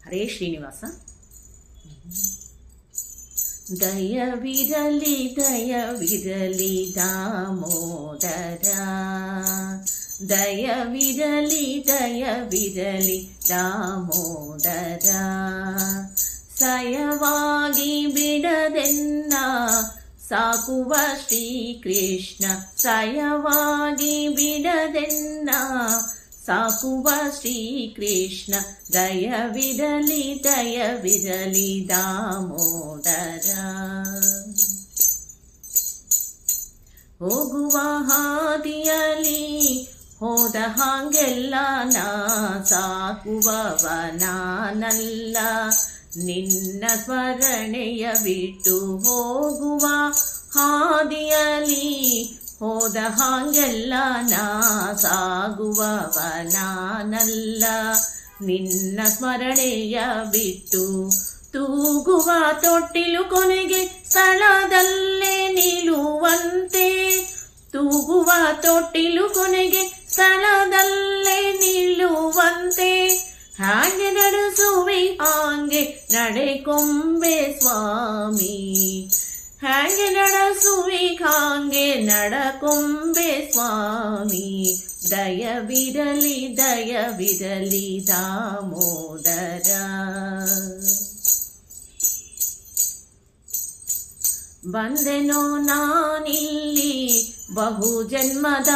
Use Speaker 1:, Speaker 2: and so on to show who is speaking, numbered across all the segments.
Speaker 1: ಹರೇ ಶ್ರೀನಿವಾಸ ದಯವಿರಲಿ ದಯವಿರಲಿ ದಾಮೋದರ ದಯವಿರಲಿ ದಯವಿರಲಿ ದಾಮೋದರ ಸಯವಾಗಿ ಬಿಡದೆನ್ನ ಸಾಕುವ ಶ್ರೀಕೃಷ್ಣ ಸಯವಾಗಿ ಬಿಡದೆನ್ನ ಸಾಕುವ ಶ್ರೀಕೃಷ್ಣ, ದಯವಿರಲಿ ದಯವಿರಲಿ ದಾಮೋದರ. ಹೋಗುವ ಹಾದಿಯಲಿ ಹೋದ ಹಾಗೆಲ್ಲ ನಾ ಸಾಕುವವ ನಾನಲ್ಲ ನಿನ್ನ ಸ್ಮರಣೆಯ ಬಿಟ್ಟು ಹೋಗುವ ಹಾದಿಯಲಿ ಹೋದ ಹಾಗೆಲ್ಲ ನಾ ಸಾಗುವವನಾನಲ್ಲ ನಿನ್ನ ಸ್ಮರಣೆಯ ಬಿಟ್ಟು ತೂಗುವ ತೊಟ್ಟಿಲು ಕೊನೆಗೆ ಸ್ಥಳದಲ್ಲೇ ನಿಲ್ಲುವಂತೆ. ತೂಗುವ ತೊಟ್ಟಿಲು ಕೊನೆಗೆ ಸ್ಥಳದಲ್ಲೇ ನಿಲ್ಲುವಂತೆ. ಹಾಗೆ ನಡೆಸುವೆ, ಹಾಗೆ ನಡೆಕೊಂಬೆ ಸ್ವಾಮಿ. ಹಾಗೆ ನಡಸುವಿ ಹಾಂಗೆ ನಡಕೊಂಬೆ ಸ್ವಾಮಿ. ದಯವಿರಲಿ ದಯವಿರಲಿ ದಾಮೋದರ. ಬಂದೆನೋ ನಾನಿಲ್ಲಿ ಬಹು ಜನ್ಮದ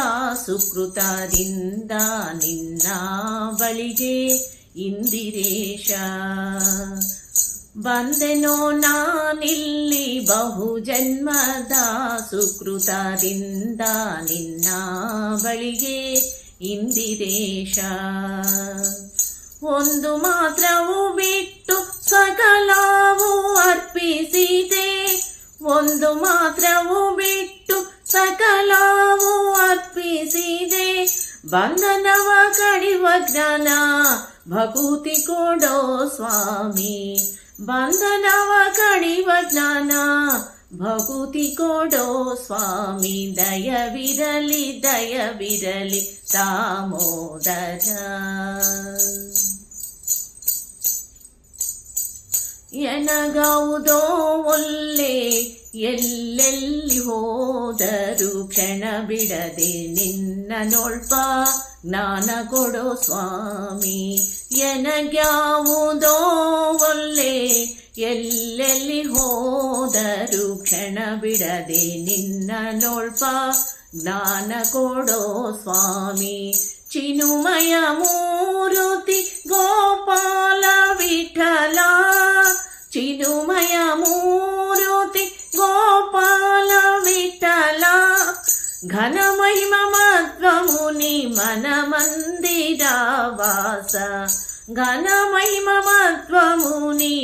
Speaker 1: ಸುಕೃತದಿಂದ ನಿನ್ನ ಬಳಿಗೆ ಇಂದಿರೇಶ. ಬಂದೆನೋ ನಾನಿಲ್ಲಿ ಬಹು ಜನ್ಮದ ಸುಕೃತದಿಂದ ನಿನ್ನ ಬಳಿಗೆ ಇಂದಿರೇಶ. ಒಂದು ಮಾತ್ರವು ಬಿಟ್ಟು ಸಕಲವು ಅರ್ಪಿಸಿದೆ. ಒಂದು ಮಾತ್ರವು ಬಿಟ್ಟು ಸಕಲವು ಅರ್ಪಿಸಿದೆ. ಬಂಧನವ ಕಡಿವ ಜ್ಞಾನ, ಭಕೂತಿ ಕೊಡೋ ಸ್ವಾಮಿ ಬಂಧನವ ಕಣಿವ ಜ್ಞಾನ, ಭಕುತಿ ಕೊಡೋ ಸ್ವಾಮಿ, ದಯವಿರಲಿ ದಯವಿರಲಿ ದಾಮೋದರ. ಎನಗೌದೋ ಒಲ್ಲೆ ಎಲ್ಲೆಲ್ಲಿ ಹೋದರು ಕ್ಷಣ ಬಿಡದೆ ನಿನ್ನ ನೊಳ್ಪ ಜ್ಞಾನ ಕೊಡೋ ಸ್ವಾಮಿ, ಎನಗ್ಯಾವುದೋ ಒಲ್ಲೆ, ಎಲ್ಲೆಲ್ಲಿ ಹೋದರು ಕ್ಷಣ ಬಿಡದೆ ನಿನ್ನ ನೊಳ್ಪ. ಜ್ಞಾನ ಕೊಡೋ ಸ್ವಾಮಿ, ಚಿನುಮಯ ఘనమహిమత్వముని మన మందిరావాస ఘనమహిమత్వముని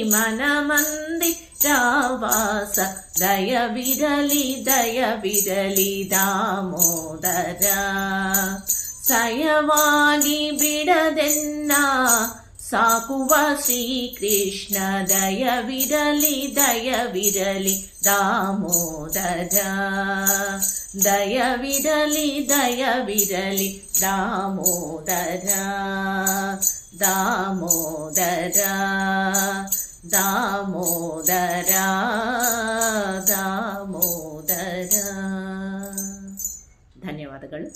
Speaker 1: మన మందిరావాస దయ విరలి దయ విరలి దామోదర. సయవాణి బిడదెన్నా ವಾಸ ದಯವಿರಲಿ ದಯವಿರಲಿ ದಾಮೋದರ ಸಯವಾಗಿ ಬಿಡದೆನ್ನ ಸಾಕುವ ಶ್ರೀಕೃಷ್ಣ ದಯವಿರಲಿ ದಯವಿರಲಿ ದಾಮೋದರ ದಯವಿರಲಿ ದಯವಿರಲಿ ದಾಮೋದರ ದಾಮೋದರ ದಾಮೋದರ ದಾಮೋದರ ಧನ್ಯವಾದಗಳು